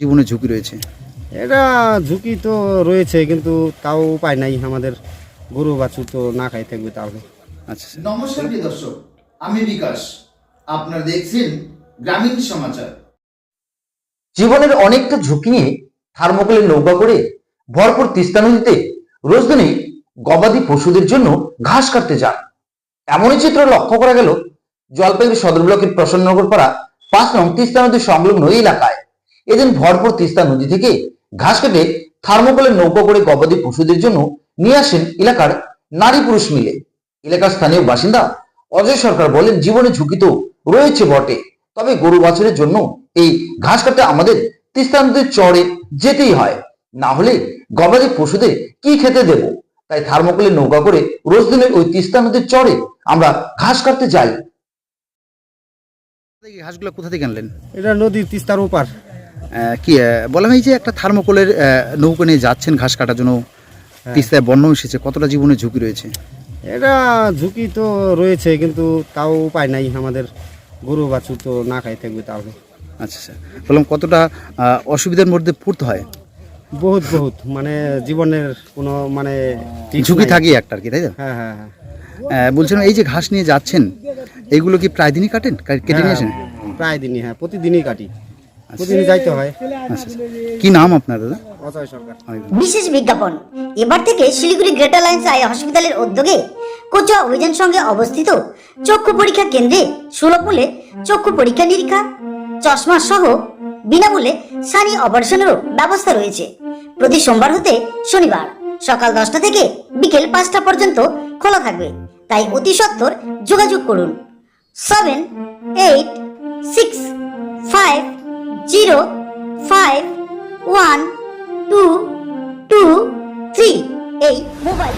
জীবনে ঝুঁকি রয়েছে? এটা ঝুঁকি তো রয়েছে কিন্তু তাও উপায় নাই। আমাদের গরু বাছুর তো না খাই থাকবে তাহলে। আচ্ছা নমস্কার প্রিয় দর্শক আমি বিকাশ। আপনারা দেখছেন গ্রামীণ সমাচার। জীবনের অনেকটা ঝুঁকি নিয়ে থার্মোকলের নৌকা করে ভরপুর তিস্তা নদীতে রোজদিনে গবাদি পশুদের জন্য ঘাস কাটতে যান। এমনই চিত্র লক্ষ্য করা গেল জলপাইগুড়ি সদর ব্লকের প্রসন্নগর পাড়া পাঁচ নং তিস্তা নদীর সংলগ্ন এলাকায়। এদিন ভরপুর তিস্তা নদী থেকে ঘাস কেটে থার্মোকলের নৌকা করে গবাদি পশুদের জন্য নিয়ে আসেন এলাকার নারী পুরুষ মিলে। এলাকার স্থানীয় বাসিন্দা অজয় সরকার বলেন জীবনে ঝুঁকি তো রয়েছে বটে। তবে গরু বাছুরের জন্য এই ঘাস কাটতে আমাদের তিস্তা নদীর চড়ে যেতেই হয়। না হলে গবাদি পশুদের কি খেতে দেব? তাই থার্মোকলের নৌকা করে রোজ দিনের ওই তিস্তা নদীর চড়ে আমরা ঘাস কাটতে যাই। ঘাসগুলো কোথা থেকে আনলেন? এটা নদীর তিস্তার ওপার। কি বলা হয় যে একটা থার্মোকলের নৌকা নিয়ে যাচ্ছেন ঘাস কাটার জন্য তিস্তায় বন্য এসেছে কতটা জীবনে ঝুঁকি রয়েছে? এটা ঝুঁকি তো রয়েছে কিন্তু তাও উপায় নাই আমাদের গরু বাছুর তো না খাই থাকবে তাহলে। আচ্ছা স্যার বললাম কতটা অসুবিধার মধ্যে পড়তে হয়? বহুত বহুত মানে জীবনের কোনো মানে ঝুঁকি। থাকে একটা আর কি তাই তো? হ্যাঁ হ্যাঁ হ্যাঁ। বলছিলাম এই যে ঘাস নিয়ে যাচ্ছেন এইগুলো কি প্রায় দিনই কাটেন কেটে নিয়ে আসেন? হ্যাঁ, প্রায় দিনই হ্যাঁ প্রতিদিনই কাটি। প্রতিদিনই যাইতে হয়। কি নাম আপনার দাদা? অজয় সরকার। বিশেষ বিজ্ঞাপন। এবার থেকে শিলিগুড়ি গ্রেটার লাইন্স আই হসপিটালের উদ্যোগে অভিযান সঙ্গে অবস্থিত চক্ষু পরীক্ষা কেন্দ্রে সুলভ মূল্যে চক্ষু পরীক্ষা নিরীক্ষা চশমা সহ বিনামূল্যে সানি অপারেশনেরও ব্যবস্থা রয়েছে। প্রতি সোমবার হতে শনিবার সকাল দশটা থেকে বিকেল পাঁচটা পর্যন্ত খোলা থাকবে। তাই অতি সত্বর যোগাযোগ করুন। Seven eight six zero five one two two three এই মোবাইল